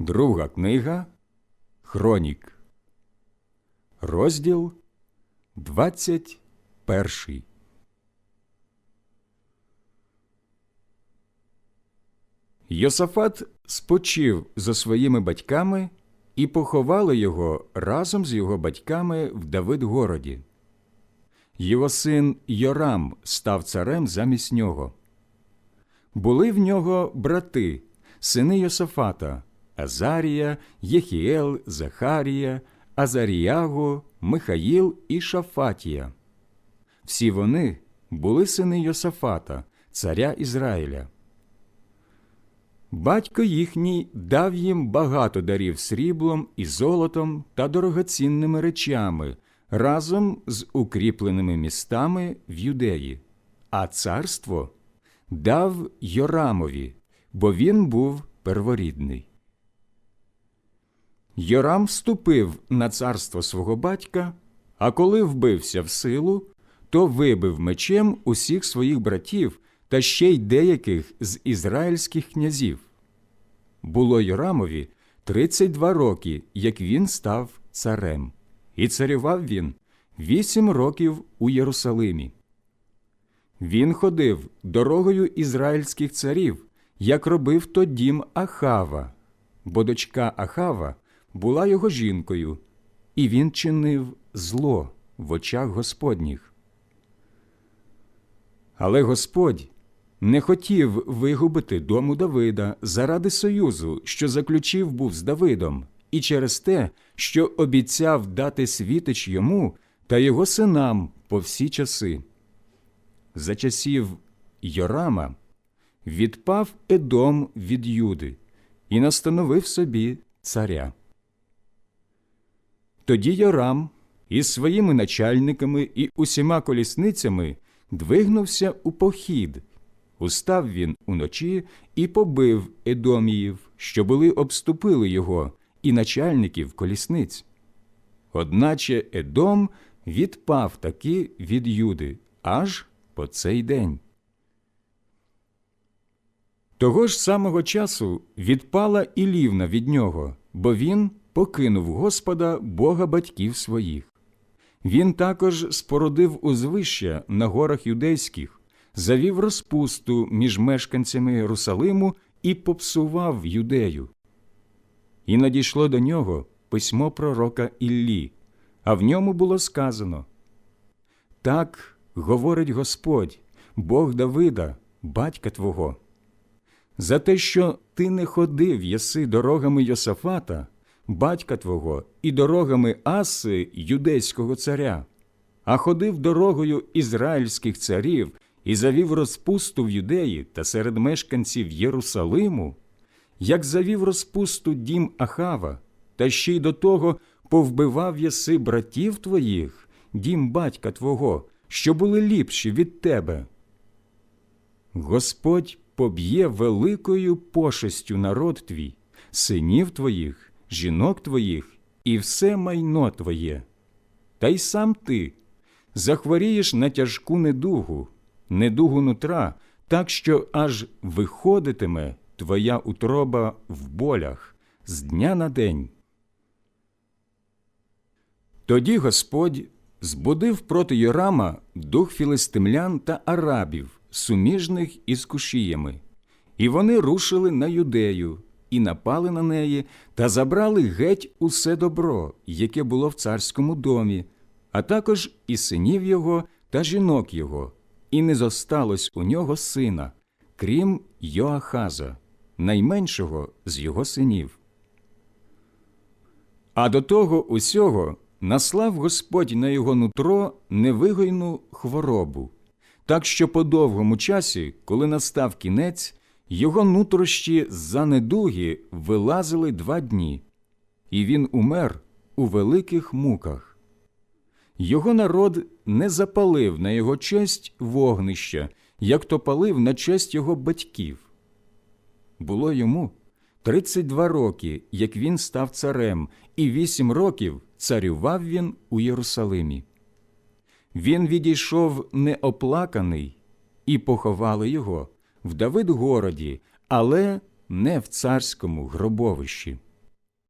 Друга книга Хронік, розділ 21. Йосафат спочив за своїми батьками і поховали його разом з його батьками в Давидгороді. Його син Йорам став царем замість нього. Були в нього брати, сини Йосафата, Азарія, Єхіел, Захарія, Азаріяго, Михаїл і Шафатія. Всі вони були сини Йосафата, царя Ізраїля. Батько їхній дав їм багато дарів сріблом і золотом та дорогоцінними речами разом з укріпленими містами в юдеї, а царство дав Йорамові, бо він був перворідний. Йорам вступив на царство свого батька, а коли вбився в силу, то вибив мечем усіх своїх братів та ще й деяких з ізраїльських князів. Було Йорамові 32 роки, як він став царем, і царював він вісім років у Єрусалимі. Він ходив дорогою ізраїльських царів, як робив то дім Ахава, бо дочка Ахава була його жінкою, і він чинив зло в очах Господніх. Але Господь не хотів вигубити дому Давида заради союзу, що заключив був з Давидом, і через те, що обіцяв дати світич йому та його синам по всі часи. За часів Йорама відпав Едом від Юди і настановив собі царя. Тоді Йорам із своїми начальниками і усіма колісницями двигнувся у похід. Устав він уночі і побив Едоміїв, що були обступили його, і начальників колісниць. Одначе Едом відпав таки від Юди аж по цей день. Того ж самого часу відпала і лівна від нього, бо він покинув Господа Бога батьків своїх. Він також спорудив узвища на горах юдейських, завів розпусту між мешканцями Єрусалиму і попсував юдею. І надійшло до нього письмо пророка Іллі, а в ньому було сказано Так говорить Господь, Бог Давида, батька Твого. За те, що ти не ходив єси дорогами Йосафата, батька Твого, і дорогами Аси, юдейського царя, а ходив дорогою ізраїльських царів і завів розпусту в юдеї та серед мешканців Єрусалиму, як завів розпусту дім Ахава, та ще й до того повбивав єси братів твоїх, дім батька Твого, що були ліпші від тебе. Господь поб'є великою пошестю народ твій, синів твоїх, жінок твоїх і все майно твоє. Та й сам ти захворієш на тяжку недугу, недугу нутра, так що аж виходитиме твоя утроба в болях з дня на день. Тоді Господь збудив проти Йорама дух філистимлян та арабів, суміжних із кушіями, і вони рушили на юдею і напали на неї та забрали геть усе добро, яке було в царському домі, а також і синів його та жінок його, і не зосталось у нього сина, крім Йоахаза, найменшого з його синів. А до того усього наслав Господь на його нутро невигойну хворобу, так що по довгому часі, коли настав кінець, його нутрощі за недуги вилазили два дні, і він умер у великих муках. Його народ не запалив на його честь вогнища, як то палив на честь його батьків. Було йому 32 роки, як він став царем, і вісім років царював він у Єрусалимі. Він відійшов неоплаканий, і поховали його в Давидгороді, але не в царському гробовищі.